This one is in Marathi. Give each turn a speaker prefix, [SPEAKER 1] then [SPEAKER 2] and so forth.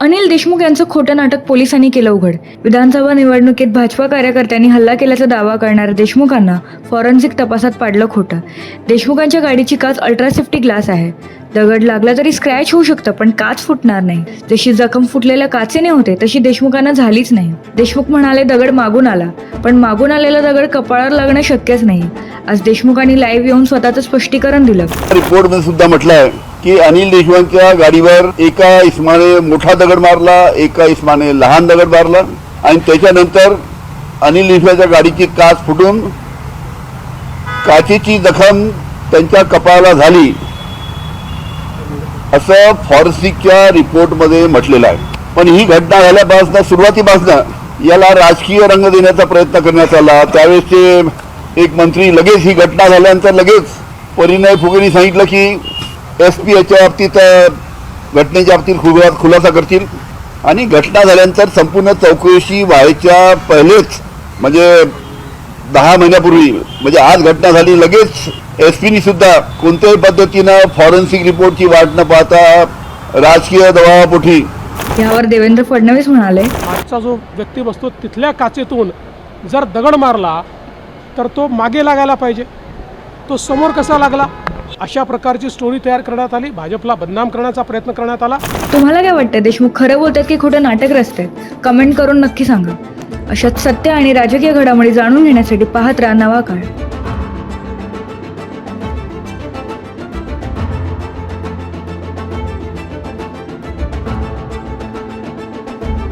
[SPEAKER 1] अनिल देशमुख यांचं खोटं नाटक पोलिसांनी केलं उघड. विधानसभा निवडणुकीत भाजपा कार्यकर्त्यांनी हल्ला केल्याचा दावा करणाऱ्या देशमुखांना फॉरेन्सिक तपासात पाडलं खोटं. देशमुखांच्या गाडीची काच अल्ट्रा सेफ्टी ग्लास आहे. दगड लागला तरी स्क्रॅच होऊ शकतं पण काच फुटणार नाही. जशी जखम फुटलेल्या काचेने होते तशी देशमुखांना झालीच नाही. देशमुख म्हणाले दगड मागून आला. पण मागून आलेला दगड कपाळावर लागणं शक्यच नाही. आज देशमुखांनी लाईव्ह येऊन स्वतःचं स्पष्टीकरण दिलं.
[SPEAKER 2] रिपोर्ट सुद्धा म्हटलं आहे की अनिल देशमुखच्या गाडीवर एका इस्माने मोठा दगड मारला एका इस्माने लहान दगड मारला आणि त्याच्यानंतर अनिल देशमुखच्या गाडीची काच फुटून काचेची जखम त्यांच्या कपाळाला झाली. असं फॉरेन्सिकच्या रिपोर्टमध्ये म्हटलेलं आहे. पण ही घटना झाल्यापासून सुरुवातीपासून याला राजकीय रंग देण्याचा प्रयत्न करण्यात आला. त्यावेळेस ते एक मंत्री लगेच ही घटना झाल्यानंतर लगेच परिणय फुगेनी सांगितलं की एस पी याच्या बाबतीत घटनेच्या बाबतीत खुला खुलासा करतील. आणि घटना झाल्यानंतर संपूर्ण चौकशी व्हायच्या पहिलेच म्हणजे दहा महिन्यापूर्वी म्हणजे आज घटना झाली लगेच एस पीनी सुद्धा कोणत्याही पद्धतीनं फॉरेन्सिक रिपोर्टची वाट न पाहता राजकीय दबावापोटी
[SPEAKER 1] यावर देवेंद्र फडणवीस म्हणाले.
[SPEAKER 3] आजचा जो व्यक्ती बसतो तिथल्या काचेतून जर दगड मारला तर तो मागे लागायला पाहिजे. तो समोर कसा लागला? अशा प्रकारची स्टोरी तयार करण्यात आली. भाजपला बदनाम करण्याचा प्रयत्न करण्यात आला.
[SPEAKER 1] तुम्हाला काय वाटतं देशमुख खरं बोलतात की खोटं नाटक रचतात? कमेंट करून नक्की सांगा. अशाच सत्य आणि राजकीय घडामोडी जाणून घेण्यासाठी पाहत राहा नवा काळ.